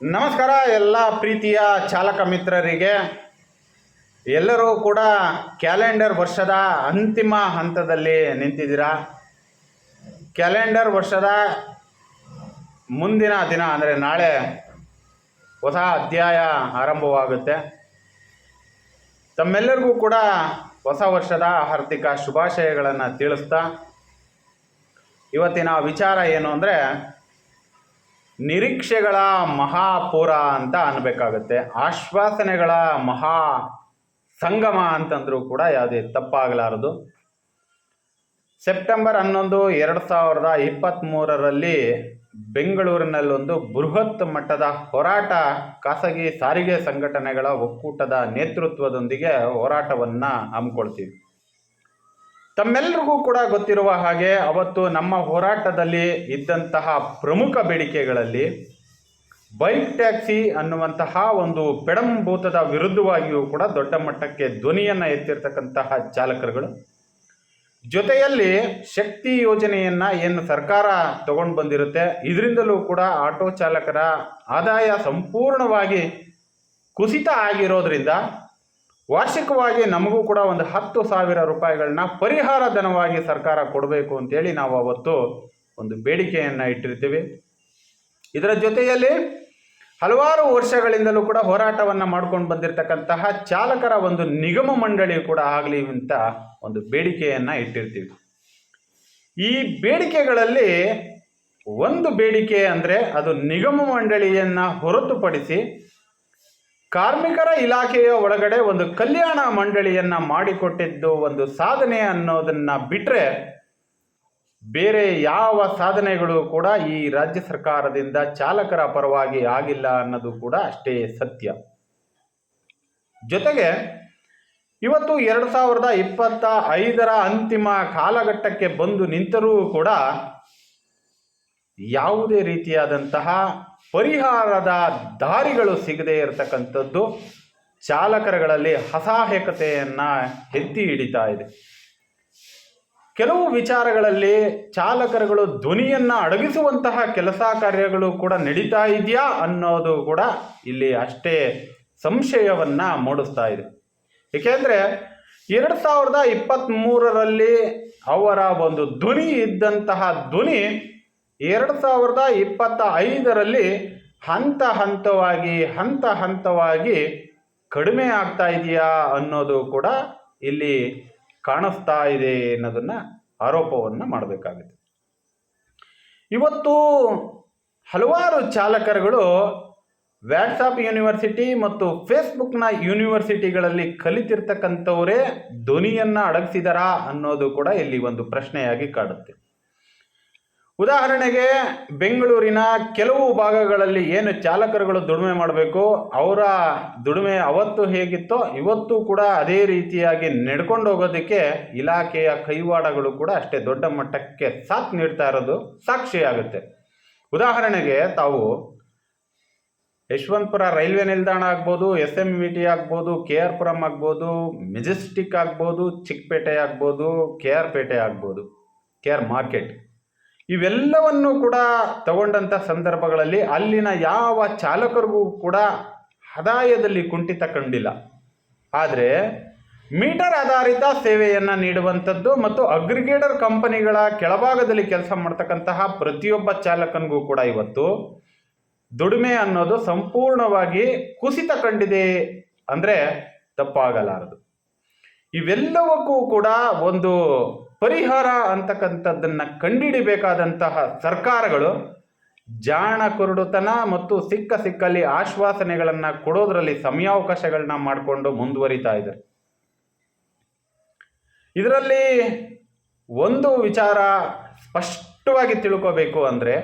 ನಮಸ್ಕಾರ ಎಲ್ಲ ಪ್ರೀತಿಯ ಚಾಲಕ ಮಿತ್ರರಿಗೆ. ಎಲ್ಲರೂ ಕೂಡ ಕ್ಯಾಲೆಂಡರ್ ವರ್ಷದ ಅಂತಿಮ ಹಂತದಲ್ಲಿ ನಿಂತಿದ್ದೀರಾ? ಕ್ಯಾಲೆಂಡರ್ ವರ್ಷದ ಮುಂದಿನ ದಿನ ಅಂದರೆ ನಾಳೆ ಹೊಸ ಅಧ್ಯಾಯ ಆರಂಭವಾಗುತ್ತೆ. ತಮ್ಮೆಲ್ಲರಿಗೂ ಕೂಡ ಹೊಸ ವರ್ಷದ ಹಾರ್ದಿಕ ಶುಭಾಶಯಗಳನ್ನು ತಿಳಿಸ್ತಾ, ಇವತ್ತಿನ ವಿಚಾರ ಏನು ಅಂದರೆ ನಿರೀಕ್ಷೆಗಳ ಮಹಾಪೂರ ಅಂತ ಅನ್ಬೇಕಾಗತ್ತೆ. ಆಶ್ವಾಸನೆಗಳ ಮಹಾ ಸಂಗಮ ಅಂತಂದ್ರೂ ಕೂಡ ಯಾವುದೇ ತಪ್ಪಾಗಲಾರದು. ಸೆಪ್ಟೆಂಬರ್ ಹನ್ನೊಂದು, ಎರಡು ಸಾವಿರದ ಇಪ್ಪತ್ತ್ಮೂರರಲ್ಲಿ ಬೆಂಗಳೂರಿನಲ್ಲೊಂದು ಬೃಹತ್ ಮಟ್ಟದ ಹೋರಾಟ ಖಾಸಗಿ ಸಾರಿಗೆ ಸಂಘಟನೆಗಳ ಒಕ್ಕೂಟದ ನೇತೃತ್ವದೊಂದಿಗೆ ಹೋರಾಟವನ್ನು ಹಮ್ಮಿಕೊಳ್ತೀವಿ. ತಮ್ಮೆಲ್ಲರಿಗೂ ಕೂಡ ಗೊತ್ತಿರುವ ಹಾಗೆ ಅವತ್ತು ನಮ್ಮ ಹೋರಾಟದಲ್ಲಿ ಇದ್ದಂತಹ ಪ್ರಮುಖ ಬೇಡಿಕೆಗಳಲ್ಲಿ ಬೈಕ್ ಟ್ಯಾಕ್ಸಿ ಅನ್ನುವಂತಹ ಒಂದು ಪೆಡಂಭೂತದ ವಿರುದ್ಧವಾಗಿಯೂ ಕೂಡ ದೊಡ್ಡ ಮಟ್ಟಕ್ಕೆ ಧ್ವನಿಯನ್ನು ಎತ್ತಿರ್ತಕ್ಕಂತಹ ಚಾಲಕರುಗಳು. ಜೊತೆಯಲ್ಲಿ ಶಕ್ತಿ ಯೋಜನೆಯನ್ನು ಏನು ಸರ್ಕಾರ ತಗೊಂಡು ಬಂದಿರುತ್ತೆ, ಇದರಿಂದಲೂ ಕೂಡ ಆಟೋ ಚಾಲಕರ ಆದಾಯ ಸಂಪೂರ್ಣವಾಗಿ ಕುಸಿತ ಆಗಿರೋದ್ರಿಂದ ವಾರ್ಷಿಕವಾಗಿ ನಮಗೂ ಕೂಡ ಒಂದು ಹತ್ತು ಸಾವಿರ ರೂಪಾಯಿಗಳನ್ನ ಪರಿಹಾರ ಧನವಾಗಿ ಸರ್ಕಾರ ಕೊಡಬೇಕು ಅಂತೇಳಿ ನಾವು ಅವತ್ತು ಒಂದು ಬೇಡಿಕೆಯನ್ನು ಇಟ್ಟಿರ್ತೀವಿ. ಇದರ ಜೊತೆಯಲ್ಲಿ ಹಲವಾರು ವರ್ಷಗಳಿಂದಲೂ ಕೂಡ ಹೋರಾಟವನ್ನು ಮಾಡ್ಕೊಂಡು ಬಂದಿರತಕ್ಕಂತಹ ಚಾಲಕರ ಒಂದು ನಿಗಮ ಮಂಡಳಿ ಕೂಡ ಆಗಲಿ ಅಂತ ಒಂದು ಬೇಡಿಕೆಯನ್ನು ಇಟ್ಟಿರ್ತೀವಿ. ಈ ಬೇಡಿಕೆಗಳಲ್ಲಿ ಒಂದು ಬೇಡಿಕೆ ಅಂದರೆ ಅದು ನಿಗಮ ಮಂಡಳಿಯನ್ನು ಹೊರತುಪಡಿಸಿ ಕಾರ್ಮಿಕರ ಇಲಾಖೆಯ ಒಳಗಡೆ ಒಂದು ಕಲ್ಯಾಣ ಮಂಡಳಿಯನ್ನ ಮಾಡಿಕೊಟ್ಟಿದ್ದು ಒಂದು ಸಾಧನೆ ಅನ್ನೋದನ್ನ ಬಿಟ್ರೆ ಬೇರೆ ಯಾವ ಸಾಧನೆಗಳು ಕೂಡ ಈ ರಾಜ್ಯ ಸರ್ಕಾರದಿಂದ ಚಾಲಕರ ಪರವಾಗಿ ಆಗಿಲ್ಲ ಅನ್ನೋದು ಕೂಡ ಅಷ್ಟೇ ಸತ್ಯ. ಜೊತೆಗೆ ಇವತ್ತು ಎರಡು ಸಾವಿರದ ಇಪ್ಪತ್ತ ಐದರ ಅಂತಿಮ ಕಾಲಘಟ್ಟಕ್ಕೆ ಬಂದು ನಿಂತರೂ ಕೂಡ ಯಾವುದೇ ರೀತಿಯಾದಂತಹ ಪರಿಹಾರದ ದಾರಿಗಳು ಸಿಗದೇ ಇರತಕ್ಕಂಥದ್ದು ಚಾಲಕರಗಳಲ್ಲಿ ಅಸಹಾಯಕತೆಯನ್ನು ಎತ್ತಿ ಹಿಡಿತಾ ಇದೆ. ಕೆಲವು ವಿಚಾರಗಳಲ್ಲಿ ಚಾಲಕರುಗಳು ಧ್ವನಿಯನ್ನು ಅಡಗಿಸುವಂತಹ ಕೆಲಸ ಕಾರ್ಯಗಳು ಕೂಡ ನಡೀತಾ ಇದೆಯಾ ಅನ್ನೋದು ಕೂಡ ಇಲ್ಲಿ ಅಷ್ಟೇ ಸಂಶಯವನ್ನು ಮೂಡಿಸ್ತಾ ಇದೆ. ಏಕೆಂದರೆ ಎರಡು ಸಾವಿರದ ಇಪ್ಪತ್ತ್ಮೂರರಲ್ಲಿ ಅವರ ಒಂದು ಧ್ವನಿ ಇದ್ದಂತಹ ಧ್ವನಿ ಎರಡು ಸಾವಿರದ ಇಪ್ಪತ್ತ ಐದರಲ್ಲಿ ಹಂತ ಹಂತವಾಗಿ ಹಂತ ಹಂತವಾಗಿ ಕಡಿಮೆ ಆಗ್ತಾ ಇದೆಯಾ ಅನ್ನೋದು ಕೂಡ ಇಲ್ಲಿ ಕಾಣಿಸ್ತಾ ಇದೆ ಅನ್ನೋದನ್ನು ಆರೋಪವನ್ನು ಮಾಡಬೇಕಾಗುತ್ತೆ. ಇವತ್ತು ಹಲವಾರು ಚಾಲಕರುಗಳು ವ್ಯಾಟ್ಸಾಪ್ ಯೂನಿವರ್ಸಿಟಿ ಮತ್ತು ಫೇಸ್ಬುಕ್ನ ಯೂನಿವರ್ಸಿಟಿಗಳಲ್ಲಿ ಕಲಿತಿರ್ತಕ್ಕಂಥವರೇ ಧ್ವನಿಯನ್ನು ಅಡಗಿಸಿದಾರಾ ಅನ್ನೋದು ಕೂಡ ಇಲ್ಲಿ ಒಂದು ಪ್ರಶ್ನೆಯಾಗಿ ಕಾಡುತ್ತೆ. ಉದಾಹರಣೆಗೆ ಬೆಂಗಳೂರಿನ ಕೆಲವು ಭಾಗಗಳಲ್ಲಿ ಏನು ಚಾಲಕರುಗಳು ದುಡಿಮೆ ಮಾಡಬೇಕು, ಅವರ ದುಡಿಮೆ ಅವತ್ತು ಹೇಗಿತ್ತೋ ಇವತ್ತು ಕೂಡ ಅದೇ ರೀತಿಯಾಗಿ ನಡ್ಕೊಂಡು ಹೋಗೋದಕ್ಕೆ ಇಲಾಖೆಯ ಕೈವಾಡಗಳು ಕೂಡ ಅಷ್ಟೇ ದೊಡ್ಡ ಮಟ್ಟಕ್ಕೆ ಸಾಥ್ ನೀಡ್ತಾ ಇರೋದು ಸಾಕ್ಷಿಯಾಗುತ್ತೆ. ಉದಾಹರಣೆಗೆ ತಾವು ಯಶವಂತಪುರ ರೈಲ್ವೆ ನಿಲ್ದಾಣ ಆಗ್ಬೋದು ಎಸ್ ಎಂ ವಿ ಟಿ ಆಗ್ಬೋದು ಕೆ ಆರ್ ಪುರಂ ಆಗ್ಬೋದು, ಮೆಜೆಸ್ಟಿಕ್ ಆಗ್ಬೋದು, ಚಿಕ್ಕಪೇಟೆ ಆಗ್ಬೋದು ಕೆ ಆರ್ ಪೇಟೆ ಆಗ್ಬೋದು ಕೆ ಆರ್ ಮಾರ್ಕೆಟ್. ಇವೆಲ್ಲವನ್ನು ಕೂಡ ತಗೊಂಡಂಥ ಸಂದರ್ಭಗಳಲ್ಲಿ ಅಲ್ಲಿನ ಯಾವ ಚಾಲಕರಿಗೂ ಕೂಡ ಆದಾಯದಲ್ಲಿ ಕುಂಠಿತ ಕಂಡಿಲ್ಲ. ಆದರೆ ಮೀಟರ್ ಆಧಾರಿತ ಸೇವೆಯನ್ನು ನೀಡುವಂಥದ್ದು ಮತ್ತು ಅಗ್ರಿಗೇಟರ್ ಕಂಪನಿಗಳ ಕೆಳಭಾಗದಲ್ಲಿ ಕೆಲಸ ಮಾಡ್ತಕ್ಕಂತಹ ಪ್ರತಿಯೊಬ್ಬ ಚಾಲಕನಿಗೂ ಕೂಡ ಇವತ್ತು ದುಡಿಮೆ ಅನ್ನೋದು ಸಂಪೂರ್ಣವಾಗಿ ಕುಸಿತ ಕಂಡಿದೆ ಅಂದರೆ ತಪ್ಪಾಗಲಾರದು. ಇವೆಲ್ಲವಕ್ಕೂ ಕೂಡ ಒಂದು ಪರಿಹಾರ ಅಂತಕ್ಕಂಥದ್ದನ್ನು ಕಂಡುಹಿಡಿಬೇಕಾದಂತಹ ಸರ್ಕಾರಗಳು ಜಾಣ ಕುರುಡುತನ ಮತ್ತು ಸಿಕ್ಕ ಸಿಕ್ಕಲ್ಲಿ ಆಶ್ವಾಸನೆಗಳನ್ನು ಕೊಡೋದ್ರಲ್ಲಿ ಸಮಯಾವಕಾಶಗಳನ್ನ ಮಾಡಿಕೊಂಡು ಮುಂದುವರಿತಾ ಇದೆ ಇದರಲ್ಲಿ ಒಂದು ವಿಚಾರ ಸ್ಪಷ್ಟವಾಗಿ ತಿಳ್ಕೋಬೇಕು ಅಂದರೆ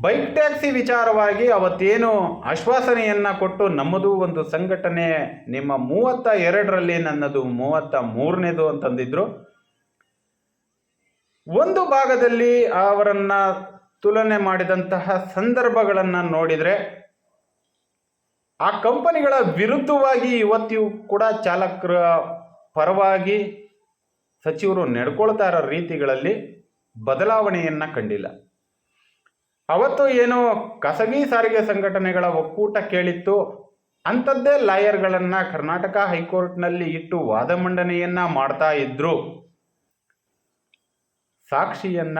ಬೈಕ್ ಟ್ಯಾಕ್ಸಿ ವಿಚಾರವಾಗಿ ಅವತ್ತೇನು ಆಶ್ವಾಸನೆಯನ್ನು ಕೊಟ್ಟು ನಮ್ಮದು ಒಂದು ಸಂಘಟನೆ ನಿಮ್ಮ ಮೂವತ್ತ ಎರಡರಲ್ಲಿ ನನ್ನದು ಮೂವತ್ತ ಮೂರನೇದು ಅಂತಂದಿದ್ರು. ಒಂದು ಭಾಗದಲ್ಲಿ ಅವರನ್ನ ತುಲನೆ ಮಾಡಿದಂತಹ ಸಂದರ್ಭಗಳನ್ನು ನೋಡಿದರೆ ಆ ಕಂಪನಿಗಳ ವಿರುದ್ಧವಾಗಿ ಇವತ್ತಿಯೂ ಕೂಡ ಚಾಲಕರ ಪರವಾಗಿ ಸಚಿವರು ನಡ್ಕೊಳ್ತಾ ಇರೋ ರೀತಿಗಳಲ್ಲಿ ಬದಲಾವಣೆಯನ್ನು ಕಂಡಿಲ್ಲ. ಅವತ್ತು ಏನು ಖಾಸಗಿ ಸಾರಿಗೆ ಸಂಘಟನೆಗಳ ಒಕ್ಕೂಟ ಕೇಳಿತ್ತು. ಅಂಥದ್ದೇ ಲಾಯರ್ಗಳನ್ನು ಕರ್ನಾಟಕ ಹೈಕೋರ್ಟ್ನಲ್ಲಿ ಇಟ್ಟು ವಾದ ಮಂಡನೆಯನ್ನು ಮಾಡ್ತಾ ಇದ್ರು. ಸಾಕ್ಷಿಯನ್ನ